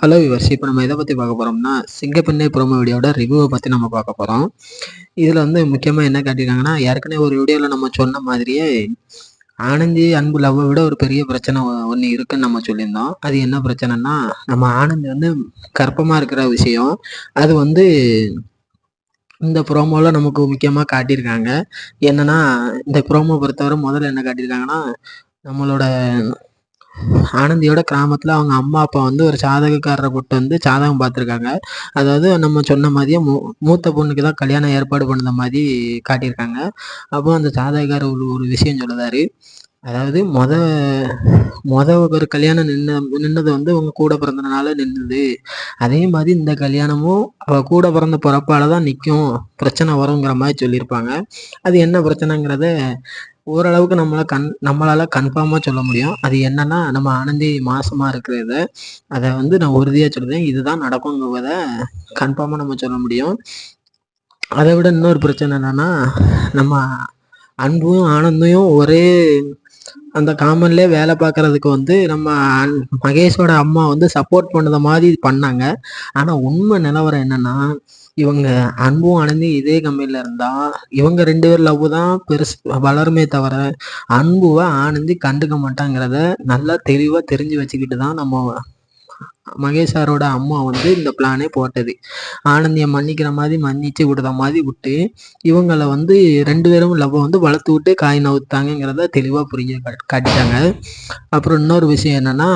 Hello viewers இப்போ நம்ம எதை பற்றி பார்க்க போகிறோம்னா சிங்கப்பெண்ணை ப்ரோமோ வீடியோட ரிவ்யூவை பற்றி நம்ம பார்க்க போகிறோம் இதில் வந்து முக்கியமாக என்ன காட்டியிருக்காங்கன்னா ஏற்கனவே ஒரு வீடியோவில் நம்ம சொன்ன மாதிரியே ஆனந்தி அன்பு லவ்வை விட ஒரு பெரிய பிரச்சனை ஒன்று இருக்குன்னு நம்ம சொல்லியிருந்தோம். அது என்ன பிரச்சனைனா நம்ம ஆனந்தி வந்து கர்ப்பமாக இருக்கிற விஷயம். அது வந்து இந்த ப்ரோமோவில் நமக்கு முக்கியமாக காட்டியிருக்காங்க. என்னன்னா இந்த ப்ரோமோ பொறுத்தவரை முதல்ல என்ன காட்டியிருக்காங்கன்னா நம்மளோட ஆனந்தியோட கிராமத்தில் அவங்க அம்மா அப்பா வந்து ஒரு ஜாதகக்காரரை கூட்டு வந்து ஜாதகம் பார்த்துருக்காங்க. அதாவது நம்ம சொன்ன மாதிரியே மூ மூத்த பொண்ணுக்கு தான் கல்யாணம் ஏற்பாடு பண்ணத மாதிரி காட்டியிருக்காங்க. அப்போ அந்த ஜாதகக்காரர் ஒரு ஒரு விஷயம் சொல்லுதாரு அதாவது மொத மொத ஒரு கல்யாணம் நின்ன நின்னது வந்து உங்க கூட பிறந்தனால நின்றுது அதே மாதிரி இந்த கல்யாணமும் அவ கூட பிறந்த பிறப்பால தான் நிற்கும் பிரச்சனை வருங்கிற மாதிரி சொல்லியிருப்பாங்க. அது என்ன பிரச்சனைங்கிறத ஓரளவுக்கு நம்மளை கண் நம்மளால் கன்ஃபார்மாக சொல்ல முடியும். அது என்னன்னா நம்ம ஆனந்தி மாசமாக இருக்கிறத அதை வந்து நான் உறுதியாக சொல்லுவேன் இதுதான் நடக்குங்கிறத கன்ஃபார்மாக நம்ம சொல்ல முடியும். அதை விட இன்னொரு பிரச்சனை என்னன்னா நம்ம அன்பும் ஆனந்தையும் ஒரே அந்த காமன்லேயே வேலை பார்க்கறதுக்கு வந்து நம்ம மகேஷோட அம்மா வந்து சப்போர்ட் பண்ணத மாதிரி பண்ணாங்க. ஆனால் உண்மை நிலவரம் என்னன்னா இவங்க அன்பும் ஆனந்தி இதே கம்பெனியில் இருந்தா இவங்க ரெண்டு பேர் லவ் தான் பெருசு வளருமே தவிர அன்புவை ஆனந்தி கண்டுக்க மாட்டாங்கிறத நல்லா தெளிவாக தெரிஞ்சு வச்சுக்கிட்டு தான் நம்ம மகேஷ் சாரோட அம்மா வந்து இந்த பிளானே போட்டது. ஆனந்தியை மன்னிக்கிற மாதிரி மன்னிச்சு விடுற மாதிரி விட்டு இவங்களை வந்து ரெண்டு பேரும் லவ்வை வந்து வளர்த்து விட்டு காய் நவுத்தாங்கிறத தெளிவாக புரிய காட்டிட்டாங்க. அப்புறம் இன்னொரு விஷயம் என்னன்னா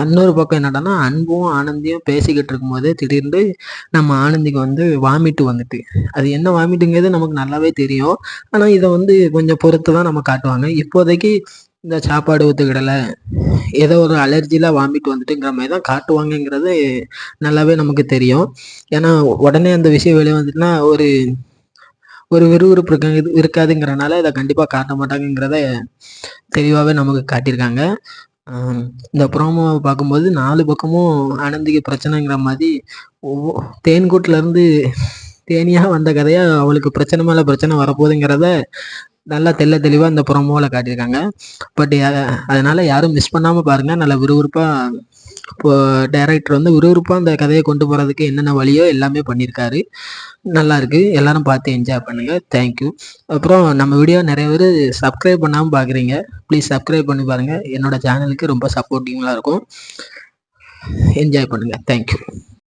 இன்னொரு பக்கம் என்னடான்னா அன்பும் ஆனந்தியும் பேசிக்கிட்டு இருக்கும்போதே திடீர்னு நம்ம ஆனந்திக்கு வந்து வாமிட்டு வந்துட்டு. அது என்ன வாமிட்டுங்கிறது நமக்கு நல்லாவே தெரியும். ஆனால் இதை வந்து கொஞ்சம் பொறுத்து தான் நம்ம காட்டுவாங்க. இப்போதைக்கு இந்த சாப்பாடு ஒத்துக்கிடலை ஏதோ ஒரு அலர்ஜியில் வாமிட் வந்துட்டுங்கிற மாதிரி தான் காட்டுவாங்கங்கிறது நல்லாவே நமக்கு தெரியும். ஏன்னா உடனே அந்த விஷயம் வெளியே வந்துட்டுனா ஒரு ஒரு விறுவிறுப்பு இருக்க இருக்காதுங்கிறனால இதை கண்டிப்பாக காட்ட மாட்டாங்கங்கிறத தெளிவாகவே நமக்கு காட்டியிருக்காங்க. இந்த ப்ரோமோவை பார்க்கும்போது நாலு பக்கமும் ஆனந்திக்கு பிரச்சனைங்கிற மாதிரி ஒவ்வொ தேன்கூட்டிலேருந்து தேனியாக வந்த கதையாக அவளுக்கு பிரச்சனை மேலே பிரச்சனை வரப்போகுதுங்கிறத நல்லா தெல்ல தெளிவாக இந்த ப்ரோமோவில் காட்டியிருக்காங்க. பட் அதனால் யாரும் மிஸ் பண்ணாமல் பாருங்கள் நல்லா விறுவிறுப்பாக டைரக்டர் வந்து விறுவிறுப்பாக அந்த கதையை கொண்டு போகிறதுக்கு என்னென்ன வழியோ எல்லாமே பண்ணியிருக்காரு. நல்லாயிருக்கு எல்லோரும் எல்லாரும் பார்த்து என்ஜாய் பண்ணுங்கள் தேங்க்யூ அப்புறம் நம்ம வீடியோ நிறைய பேர் சப்ஸ்கிரைப் பண்ணாமல் பார்க்குறீங்க ப்ளீஸ் சப்ஸ்கிரைப் பண்ணி பாருங்கள் என்னோடய சேனலுக்கு ரொம்ப சப்போர்ட்டிங்லாம் இருக்கும். என்ஜாய் பண்ணுங்கள் தேங்க்யூ